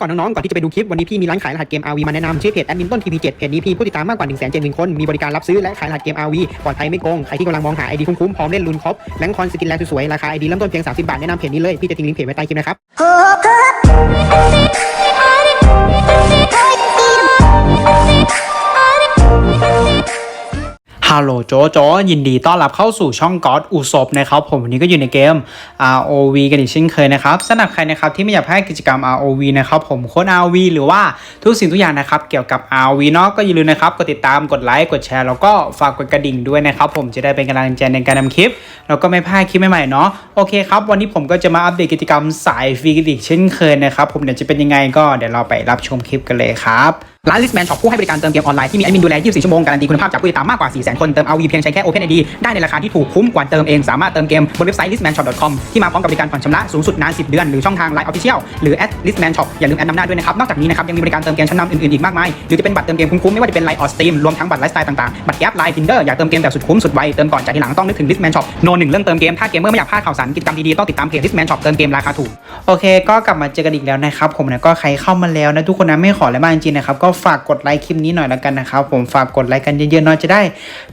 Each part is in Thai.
ก่อนน้องๆ ก่อนที่จะไปดูคลิปวันนี้พี่มีร้านขายรหัสเกม RV มาแนะนำชื่อเพจแอดมินต้น TP7 เพจนี้พี่ผู้ติดตามมากกว่า1 7 0 0 0 0คน มีบริการรับซื้อและขายรหัสเกม RV ปลอดภัยไม่โกง ใครที่กำลังมองหาไอดีคุ้มๆ พร้อมเล่นลุนครบแบงค์คอนสกินแลนด์สวยๆ ราคาไอดีเริ่มต้นเพียง 30 บาท แนะนำเพจนี้เลย พี่จะทิ้งลิงก์เพจไว้ใต้คลิปนะครับ ฮัลโหลโจโจยินดีต้อนรับเข้าสู่ช่องก๊อตอุศบนะครับผมวันนี้ก็อยู่ในเกม ROV กันอีกเช่นเคยนะครับสำหรับใครนะครับที่ไม่อยากพลาดกิจกรรม ROV นะครับผมโค้ด ROV หรือว่าทุกสิ่งทุกอย่างนะครับเกี่ยวกับ ROV เนาะก็อย่าลืมนะครับกดติดตามกดไลค์กดแชร์แล้วก็ฝากกดกระดิ่งด้วยนะครับผมจะได้เป็นกำลังใจในการทำคลิป แล้วก็ไม่พลาดคลิปใหม่ๆเนาะโอเคครับวันนี้ผมก็จะมาอัปเดตกิจกรรมสายฟรีกันอีกเช่นเคยนะครับผมเดี๋ยวจะเป็นยังไงก็เดี๋ยวเราไปรับชมคลิปกันเลยครับ ร้าน Listman Shop ผู้ให้บริการเติมเกมออนไลน์ที่มีแอดมินดูแล 24 ชั่วโมง การันตีคุณภาพจากผู้ติดตามมากกว่า 400,000 คน เติม RV เพียงใช้แค่ Open ID ได้ในราคาที่ถูกคุ้มกว่าเติมเอง สามารถเติมเกมบนเว็บไซต์ listmanshop.com ที่มาพร้อมกับบริการผ่อนชำระสูงสุดนาน 10 เดือน หรือช่องทาง Line Official หรือ @listman shop อย่าลืมแอดนำหน้าด้วยนะครับ นอกจากนี้นะครับยังมีบริการเติมเกมชั้นนำอื่นๆอีกมากมาย หรือจะเป็นบัตรเติมเกมคุ้มๆไม่ว่าจะเป็น Line or Steam รวมทั้งบัตรไลฟ์สไตล์ต่างๆบัตรแก๊ป Line Tinder อยากเติมเกมแบบสุดคุ้มสุดไวเติมก่อนจ่ายทีหลังต้องนึกถึง Listman Shop โนหนึ่งเรื่องเติมเกมถ้าเกมเมอร์ไม่อยากพลาดข่าวสารกิจกรรมดีๆต้องติดตามเพจ Listman Shop เติมเกมราคาถูกโอเค ก็กลับมาเจอกันอีกแล้วนะครับผมนะก็ใครเข้ามาแล้วนะทุกคนนะไม่ขออะไรมากจริงๆนะครับก็ฝากกดไลค์คลิปนี้หน่อยแล้วกันนะครับผมฝากกดไลค์กันเยอะๆเนาะจะได้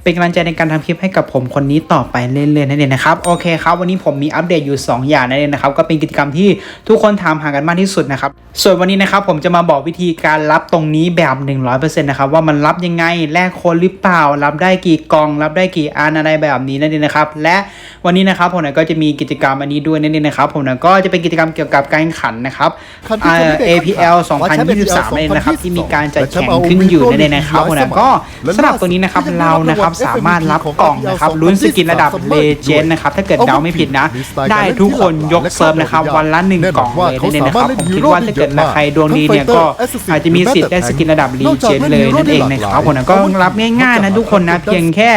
เป็นกำลังใจในการทำคลิปให้กับผมคนนี้ต่อไปเรื่อยๆนั่นเองนะครับโอเคครับวันนี้ผมมีอัปเดตอยู่ 2 อย่างนั่นเองนะครับก็เป็นกิจกรรมที่ทุกคนถามหากันมากที่สุดนะครับส่วนวันนี้นะครับผมจะมาบอกวิธีการรับตรงนี้แบบ 100%นะครับว่ามันรับยังไงแลกโคนหรือเปล่า รับได้กี่กล่อง รับได้กี่อันอะไรแบบนี้นั่นเองนะครับและวันนี้นะครับผมนะก็จะมีกิจกรรมอันนี้ด้วยนั่นเองนะครับผมนะก็จะเป็นกิจกรรมเกี่ยวกับการแข่งขันนะครับคันที่อ่าคนที่ได้ APL ขอแชมป์2023นั่นเองนะครับ2022ที่มีการจัดแข่งขึ้นอยู่นั่นเองนะครับผมนะก็สำหรับตัวนี้นะครับเรานะครับสามารถรับกล่องนะครับลุ้นสกินระดับเลเจนด์นะครับถ้าเกิดเดาไม่ผิดนะ ได้ทุกคนยกเซิร์ฟนะครับวันละหนึ่งกล่องเลยนั่นเองนะครับผมคิดว่าถ้าเกิดใครดวงดีเนี่ยก็อาจจะมีสิทธิ์ได้สกินระดับลีเจนด์เลยนั่นเองนะครับผมนะก็รับง่ายๆนะทุกคนนะเพียงแค่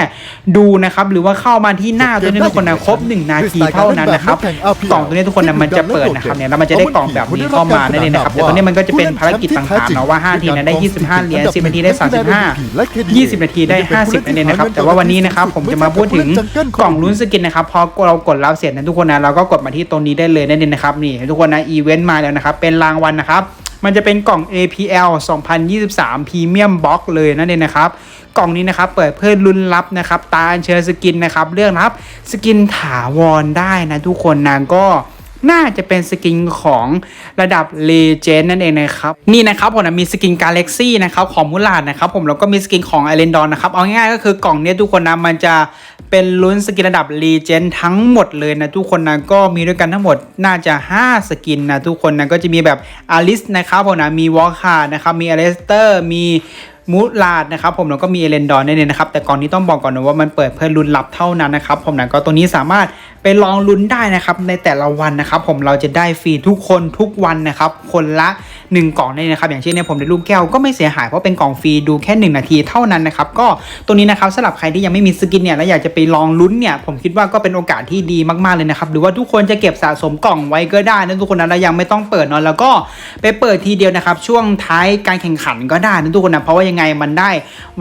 ดูนะครับหรือว่าเข้ามาที่หน้าตัวนี้ทุกคนนะครบ 1 นาทีเท่านั้นนะครับกล่องตัวนี้ทุกคนนะมันจะเปิดนะครับเนี่ยแล้วมันจะได้กล่องแบบนี้เข้ามานั่นเองนะครับแต่ตัวนี้มันก็จะเป็นภารกิจต่างๆเนาะว่า5ทีนะได้25 เหรียญ 10 นาทีได้ 35 20 นาทีได้ 50นั่นเองนะครับ แต่ว่าวันนี้นะครับผมจะมาพูดถึงกล่องลุ้นสกินนะครับ พอเรากดรับเสร็จนะทุกคนนะเราก็กดมาที่ตรงนี้ได้เลยนั่นเองนะครับนี่ทุกคนนะอีเวนต์มาแล้วนะครับเป็นรางวัลนะครับมันจะเป็นกล่อง APL 2023 Premium Box เลยนั่นเองนะครับ กล่องนี้นะครับเปิดเพื่อลุ้นรับนะครับ ตาอัญเชิญสกินนะครับ เรื่องรับสกินถาวรได้นะทุกคนนะก็ น่าจะเป็นสกินของระดับเลเจนด์นั่นเองนะครับ นี่นะครับผมนะมีสกินกาแล็กซี่นะครับของมูลาดนะครับผมแล้วก็มีสกินของไอเรนดอนนะครับ เอาง่ายๆก็คือกล่องนี้ทุกคนนะมันจะเป็นลุ้นสกินระดับเลเจนด์ทั้งหมดเลยนะทุกคนนะก็มีด้วยกันทั้งหมดน่าจะ 5 สกินนะทุกคนนะก็จะมีแบบอลิสนะครับผมนะมีวอลคาร์นะครับมีอเลสเตอร์มีมูลาดนะครับผมแล้วก็มีเอเลนดอนเนี่ยนะครับแต่ก่อนนี้ต้องบอกก่อนนะว่ามันเปิดเพื่อลุ้นลับเท่านั้นนะครับผมนะก็ตัวนี้สามารถ ไปลองลุ้นได้นะครับในแต่ละวันนะครับผมเราจะได้ฟรีทุกคนทุกวันนะครับคนละ 1 กล่องนี่นะครับอย่างเช่นเนี่ยผมได้ลูกแก้วก็ไม่เสียหายเพราะเป็นกล่องฟรีดูแค่ 1 นาทีเท่านั้นนะครับก็ตัวนี้นะครับสำหรับใครที่ยังไม่มีสกินเนี่ยแล้วอยากจะไปลองลุ้นเนี่ยผมคิดว่าก็เป็นโอกาสที่ดีมากๆเลยนะครับหรือว่าทุกคนจะเก็บสะสมกล่องไว้ก็ได้นะทุกคนนะแล้วยังไม่ต้องเปิดเนาะแล้วก็ไปเปิดทีเดียวนะครับช่วงท้ายการแข่งขันก็ได้นะทุกคนนะเพราะว่ายังไงมันได้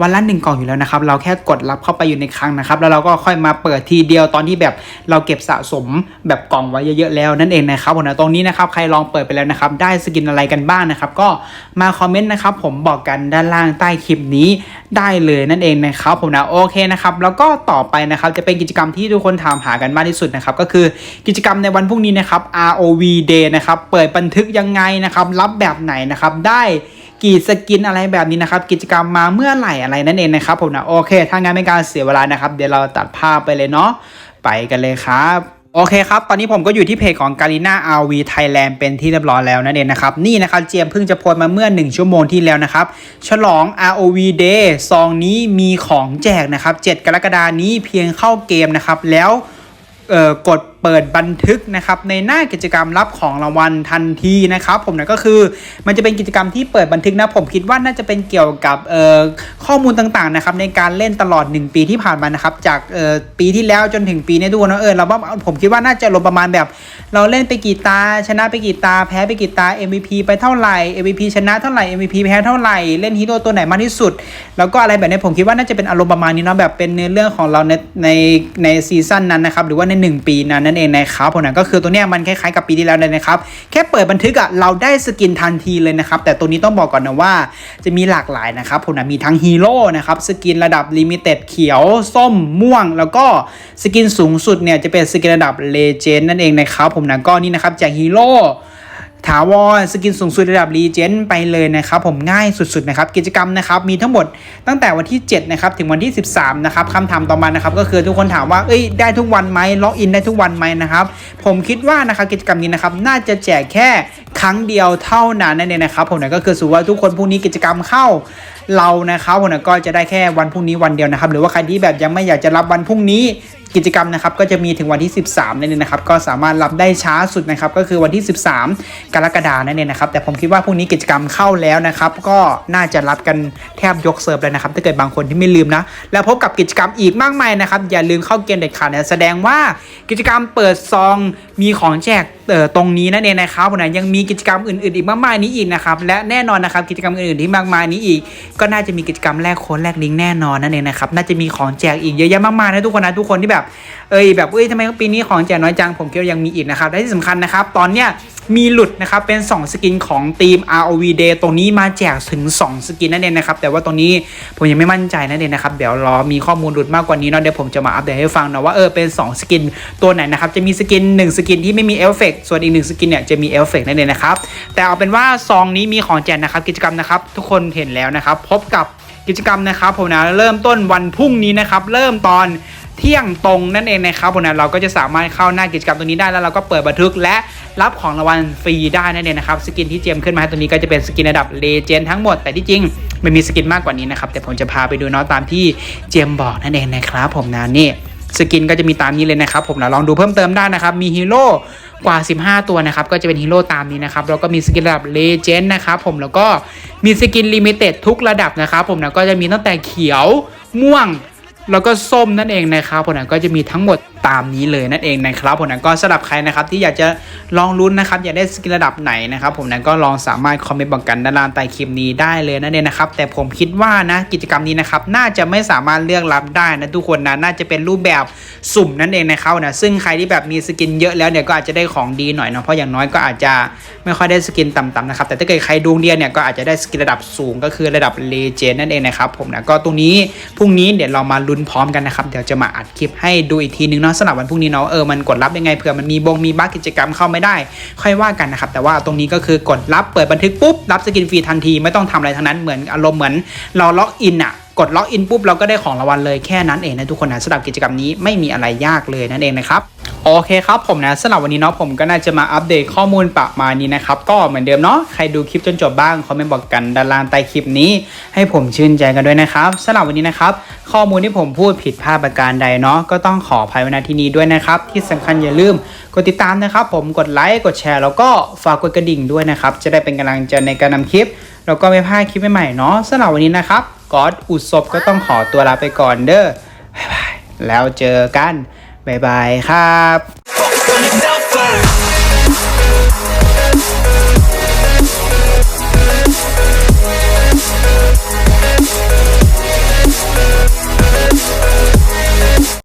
วันละหนึ่งกล่องอยู่แล้วนะครับเราแค่กดรับเข้าไปอยู่ในครั้งนะครับแล้วเราก็ค่อยมาเปิดทีเดียวตอนที่แบบเราเก็บสะสมแบบกล่องไว้เยอะๆแล้วนั่นเองนะครับผมนะตรงนี้นะครับใครลองเปิดไปแล้วนะครับได้สกินอะไรกันบ้างนะครับก็มาคอมเมนต์นะครับผมบอกกันด้านล่างใต้คลิปนี้ได้เลยนั่นเองนะครับผมนะโอเคนะครับแล้วก็ต่อไปนะครับจะเป็นกิจกรรมที่ทุกคนถามหากันมากที่สุดนะครับก็คือกิจกรรมในวันพรุ่งนี้นะครับ ROV Day นะครับเปิดบันทึกยังไงนะครับรับแบบไหนนะครับได้กี่สกินอะไรแบบนี้นะครับกิจกรรมมาเมื่อไหร่อะไรนั่นเองนะครับผมนะโอเค ถ้างั้นไม่การเสียเวลานะครับ เดี๋ยวเราตัดภาพไปเลยเนาะ ไปกันเลยครับโอเคครับ ตอนนี้ผมก็อยู่ที่เพจของ g a r i n a RV Thailand เป็นที่เรียบร้อยแล้วนั่นเองนะครับ นี่นะครับเจียมเพิ่งจะโพสมาเมื่อ 1 ชั่วโมงที่แล้วนะครับ ฉลอง ROV Day ซองนี้มีของแจกนะครับ 7 กรกฎานี้เพียงเข้าเกมนะครับ แล้วเอ่อกด เปิดบันทึกนะครับในหน้ากิจกรรมรับของรางวัลทันทีนะครับผมนะก็คือมันจะเป็นกิจกรรมที่เปิดบันทึกนะผมคิดว่าน่าจะเป็นเกี่ยวกับข้อมูลต่างๆนะครับในการเล่นตลอด 1 ปีที่ผ่านมานะครับจากปีที่แล้วจนถึงปีนี้ทุกคนนะเออเราว่าผมคิดว่าน่าจะลงประมาณแบบ เราเล่นไปกี่ตา ชนะไปกี่ตา แพ้ไปกี่ตา MVP ไปเท่าไหร่ MVP ชนะเท่าไหร่ MVP แพ้เท่าไหร่เล่นฮีโร่ตัวไหนมากที่สุด แล้วก็อะไรแบบนี้ผมคิดว่าน่าจะเป็นอารมณ์ประมาณนี้เนาะแบบเป็นเนื้อเรื่องของเราในในในซีซั่นนั้นนะครับหรือว่าใน 1 ปีนั้นนั่นนเองนะครับผมนะก็คือตัวเนี้ยมันคล้ายๆกับปีที่แล้วเลยนะครับแค่เปิดบันทึกอะเราได้สกินทันทีเลยนะครับแต่ตัวนี้ต้องบอกก่อนนะว่าจะมีหลากหลายนะครับผมนะมีทั้งฮีโร่นะครับสกินระดับลิมิเต็ดเขียวส้มม่วง แล้วก็สกินสูงสุดเนี่ยจะเป็นสกินระดับเลเจนด์นั่นเองนะครับผมนะก็นี่นะครับจากฮีโร่ ถาวรสกินสูงสุดระดับรีเจนไปเลยนะครับผมง่ายสุดๆนะครับกิจกรรมนะครับมีทั้งหมดตั้งแต่วันที่7นะครับถึงวันที่ 13นะครับคำถามต่อมานะครับก็คือทุกคนถามว่าเอ้ยได้ทุกวันไหมล็อกอินได้ทุกวันไหมนะครับผมคิดว่านะครับกิจกรรมนี้นะครับน่าจะแจกแค่ครั้งเดียวเท่านั้นนั่นเองนะครับผมนี่ยก็คือสมมุว่าทุกคนพรุ่งนี้กิจกรรมเข้าเรานะครับผมนี่ยก็จะได้แค่วันพรุ่งนี้วันเดียวนะครับหรือว่าใครที่แบบยังไม่อยากจะรับวันพรุ่งนี้ กิจกรรมนะครับก็จะมีถึงวันที่ 13นั่นเองนะครับก็สามารถรับได้ช้าสุดนะครับก็คือวันที่ 13 กรกฎานั่นเองนะครับแต่ผมคิดว่าพรุ่งนี้กิจกรรมเข้าแล้วนะครับก็น่าจะรับกันแทบยกเซิร์ฟเลยนะครับถ้าเกิดบางคนที่ไม่ลืมนะแล้วพบกับกิจกรรมอีกมากมายนะครับอย่าลืมเข้าเกมเด็ดขาดนะแสดงว่ากิจกรรมเปิดซองมีของแจกเอ่อตรงนี้นั่นเองนะครับนะยังมีกิจกรรมอื่นๆอีกมากมายนี้อีกนะครับและแน่นอนนะครับกิจกรรมอื่นๆที่มากมายนี้อีก ก็น่าจะมีกิจกรรมแลกโค้ดแลกลิงก์แน่นอนนั่นเองนะครับน่าจะมีของแจกอีกเยอะแยะมากมายนะทุกคนนะทุกคนที่แบบเอ้ยแบบเอ้ยทำไมปีนี้ของแจกน้อยจังผมคิดว่ายังมีอีกนะครับและที่สำคัญนะครับ ตอนเนี้ยมีหลุดนะครับเป็น 2 สกินของทีม ROV Day ตรงนี้มาแจกถึง 2 สกินนั่นเองนะครับแต่ว่าตรงนี้ผมยังไม่มั่นใจนั่นเองนะครับเดี๋ยวรอมีข้อมูลหลุดมากกว่านี้เนาะเดี๋ยวผมจะมาอัปเดตให้ฟังนะว่าเออเป็น 2 สกินตัวไหนนะครับจะมีสกิน 1 สกินที่ไม่มีเอฟเฟกต์ส่วนอีก 1 สกินเนี่ยจะมีเอฟเฟกต์นั่นเองนะครับแต่เอาเป็นว่าซองนี้มีของแจกนะครับกิจกรรมนะครับทุกคนเห็นแล้วนะครับพบกับกิจกรรมนะครับผมนะเริ่มต้นวันพรุ่งนี้นะครับเริ่มตอน เที่ยงตรงนั่นเองนะครับผมนะเราก็จะสามารถเข้าหน้ากิจกรรมตัวนี้ได้แล้วเราก็เปิดบันทึกและรับของรางวัลฟรีได้นั่นเองนะครับสกินที่เจมขึ้นมาตัวนี้ก็จะเป็นสกินระดับเลเจนด์ทั้งหมดแต่ที่จริงมันมีสกินมากกว่านี้นะครับแต่ผมจะพาไปดูเนาะตามที่เจมบอกนั่นเองนะครับผมนะนี่สกินก็จะมีตามนี้เลยนะครับผมนะลองดูเพิ่มเติมได้นะครับมีฮีโร่กว่า 15 ตัวนะครับก็จะเป็นฮีโร่ตามนี้นะครับแล้วก็มีสกินระดับเลเจนด์นะครับผมแล้วก็มีสกินลิมิเต็ดทุกระดับนะครับผมนะก็จะมีตั้งแต่เขียวม่วง แล้วก็ส้มนั่นเองนะครับผมก็จะมีทั้งหมด ตามนี้เลยนั่นเองนะครับผมนะก็สำหรับใครนะครับที่อยากจะลองลุ้นนะครับอยากได้สกินระดับไหนนะครับผมนะก็ลองสามารถคอมเมนต์บอกกันด้านล่างใต้คลิปนี้ได้เลยนั่นเองนะครับแต่ผมคิดว่านะกิจกรรมนี้นะครับน่าจะไม่สามารถเลือกรับได้นะทุกคนนะน่าจะเป็นรูปแบบสุ่มนั่นเองนะครับนะซึ่งใครที่แบบมีสกินเยอะแล้วเนี่ยก็อาจจะได้ของดีหน่อยเนาะเพราะอย่างน้อยก็อาจจะไม่ค่อยได้สกินต่ำๆนะครับแต่ถ้าเกิดใครดวงเดียเนี่ยก็อาจจะได้สกินระดับสูงก็คือระดับเลเจนด์นั่นเองนะครับผมนะก็ตรงนี้พรุ่งนี้เดี๋ยวเรามาลุ้นพร้อมกันนะครับเดี๋ยวจะมาอัดคลิปให้ดูอีกทีนึงเนาะสำหรับวันพรุ่งนี้เนาะเออมันกดรับยังไงเผื่อมันมีบงมีบั๊กกิจกรรมเข้าไม่ได้ ค่อยว่ากันนะครับแต่ว่าตรงนี้ก็คือกดรับเปิดบันทึกปุ๊บรับสกินฟรีทันทีไม่ต้องทำอะไรทั้งนั้นเหมือนอารมณ์เหมือนเราล็อกอินอะ กดล็อกอินปุ๊บเราก็ได้ของรางวัลเลยแค่นั้นเองนะทุกคนนะสำหรับกิจกรรมนี้ไม่มีอะไรยากเลยนั่นเองนะครับโอเคครับผมนะสำหรับวันนี้เนาะผมก็น่าจะมาอัปเดตข้อมูลประมาณนี้นะครับก็เหมือนเดิมเนาะใครดูคลิปจนจบบ้างคอมเมนต์บอกกันด้านล่างใต้คลิปนี้ ให้ผมชื่นใจกันด้วยนะครับสำหรับวันนี้นะครับข้อมูลที่ผมพูดผิดพลาดประการใดเนาะก็ต้องขออภัยไว้ณที่นี้ด้วยนะครับที่สำคัญอย่าลืมกดติดตามนะครับผมกดไลค์กดแชร์ แล้วก็ฝากกดกระดิ่งด้วยนะครับจะได้เป็นกำลังใจในการนำคลิปแล้วก็ไม่พลาดคลิปใหม่ๆเนาะสำหรับวันนี้นะครับ กอดอุศบก็ต้องขอตัวลาไปก่อนเด้อบ๊ายบายแล้วเจอกันบ๊ายบายครับ